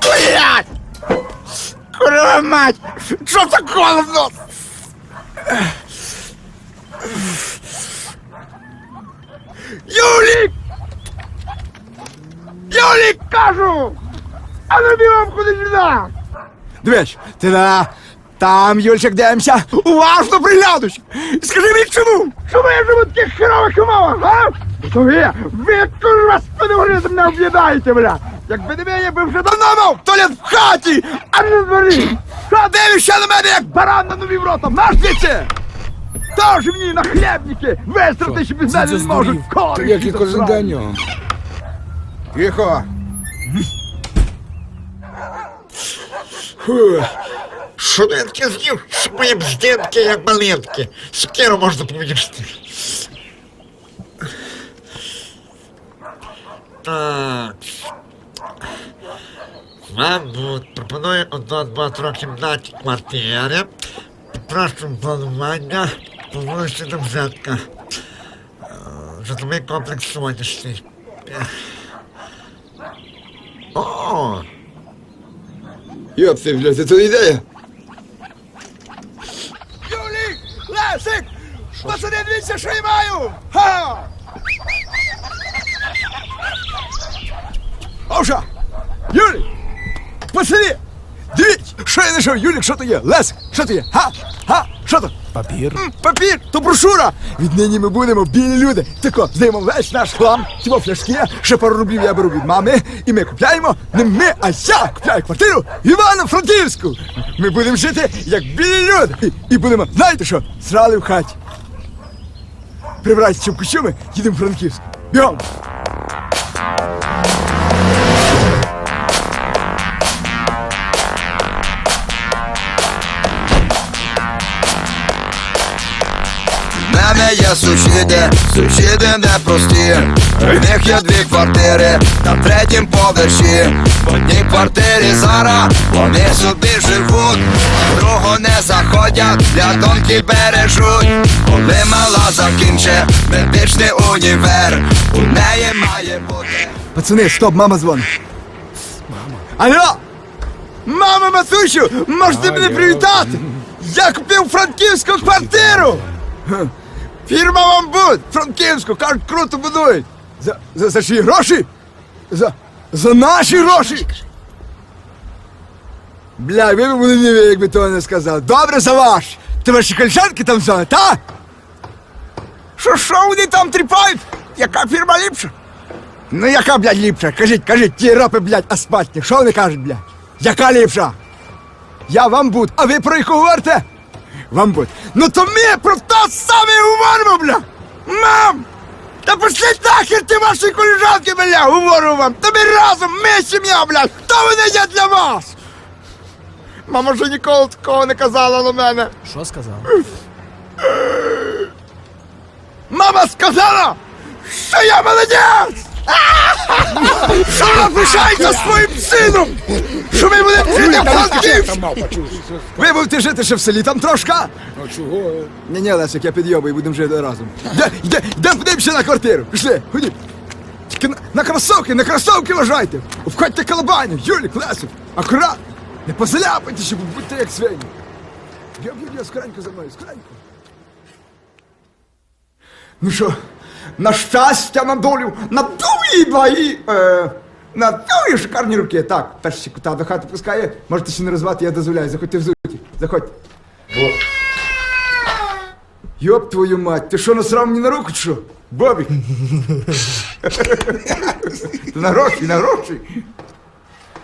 Блять! Куда мать? Что такое в нос? Юлик! Юлик, кажу! А ну бивам куда сюда! Дверь, ты да! Там, Юльчик, дивимося, уважно приглядуйся. Скажи мені, чому? Чому я живу в таких херових умовах, а? То ви, ви, курва, сподіваюся, мене об'їдаєте, бля. Якби не ви, я би вже давно мав туалет в хаті, а не на дворі. Що дивишся на мене, як баран на нові ворота? Маш звідси? Тож мені на хлібники вистрати, що без мене не можуть корі. Як і кожен день. Тихо. Шунинки з'їв, що мої бздинки, як малинки. Сокиру можна повісти. Так. Мабуть, пропоную одно-два трохи кімнаті квартири. Прошу планування по вулиці Довжетка. Е, Житловий комплекс сьогоднішній. Е. О! Йоп, ти, блядь, це твоя ідея? Пацани, дивіться, що я маю! Ха! Овша! Юлік! Пацани! Дивіться, що я знайшов? Юлік, що то є? Лесик, що то є? Ха? Ха? Що то? Папір. М, Папір, то брошура. Віднині ми будемо білі люди. Тако, здаємо весь наш хлам, тімо фляшки, ще пару рублів я беру від мами, і ми купляємо, не ми, а я купляю квартиру Івано-Франківську. Ми будемо жити як білі люди. І, і будемо, знаєте що, срали в хаті. Прибирайтеся в костюми, їдемо в Франківськ. Бігом! Мене є сусіди, сусіди непрості. В них є дві квартири на третім поверсі. В одній квартирі зараз вони собі живуть, в другу не заходять, для доньки бережуть. Закінчить медичний універ, у неї має бути. Пацани, стоп, мама дзвонить. Мама. Алло! Мама Масусю, можете мене привітати? Я купив франківську квартиру! Фірма вам буде, франківську, кажуть, круто будують. За, за, за чиї гроші? За, за наші гроші! Бля, ви б були не якби того не сказав. Добре за ваш! Ти ваші кольчанки там взяли, та? Що, що вони там тріпають? Яка фірма ліпша? Ну яка, блядь, ліпша? Кажіть, кажіть, ті ропи, блядь, асфальтні. Що вони кажуть, блядь? Яка ліпша? Я вам буд, а ви про яку говорите? Вам буд. Ну то ми про те саме говоримо, бля! Мам! Та пошліть нахер ти ваші коліжанки, бля, говорю вам! Та ми разом, ми сім'я, блядь! Хто вони є для вас? Мама вже ніколи такого не казала на мене. Що сказав? Мама сказала, що я молодець! Що вона пишається своїм сином! Що ми будемо жити в Франківську! Ви будете жити ще в селі, там трошка? Ну чого? Ні, ні, Лесик, я підйобую, будемо жити разом. Де, де, де подивимося на квартиру? Пішли, ходіть. Тільки на, на кросовки, на кросовки вважайте! Входьте колобаню, Юлік, Лесик, акурат! Не позаляпайте, щоб будьте як свині. Б'є, б'є, скоренько за мною, скоренько. Ну що, на щастя, на долю, на довгі двої, е, на довгі шикарні руки. Так, перші кота до хати пускає, можете ще не розвати, я дозволяю, заходьте взуті, заходьте. Йоп твою мать, ти що насрав мені на руку, чи що? Бобі. На гроші, на гроші.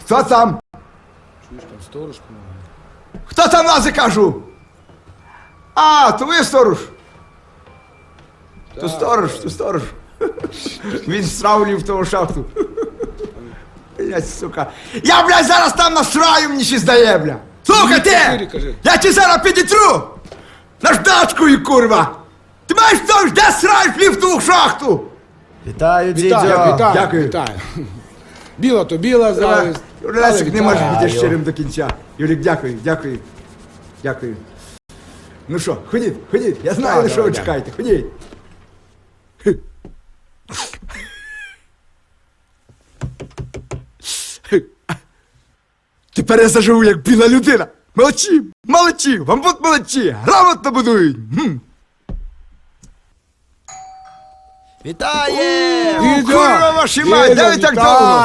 Хто там? Чуєш там сторож, по-моєму. Хто там лази, кажу? А, то ви сторож. То сторож, то сторож. Він стравлів в того шахту. Блять, сука. Я, блядь, зараз там насраю, мені ще здає, бля. Слухай ти! Я тебе зараз підітру! Наждачкою, курва! Ти маєш ж, де сраєш ліфтову шахту? Вітаю, дідьо! Вітаю, вітаю, Дякую. вітаю. Біла то біла, зараз. Лесик не може бути щирим до кінця. Юлік, дякую, дякую. Дякую. Ну що, ходіть, ходіть. Я знаю, на що ви чекаєте. Ходіть. Тепер я заживу як біла людина. Молодці, молодці, вам будуть молодці, грамотно будують. Гм. Вітаємо! Курва ваші мать, де ви так довго?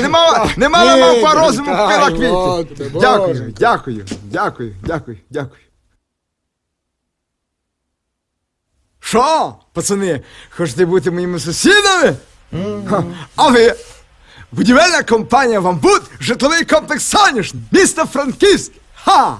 Нема, нема Дідо, мама по розуму квіти. Боже. Дякую, дякую, дякую, дякую, дякую. Що, пацани, хочете бути моїми сусідами? Ха, А ви? Будівельна компанія «Вамбут», житловий комплекс «Соняшний», місто Франківськ. Ха!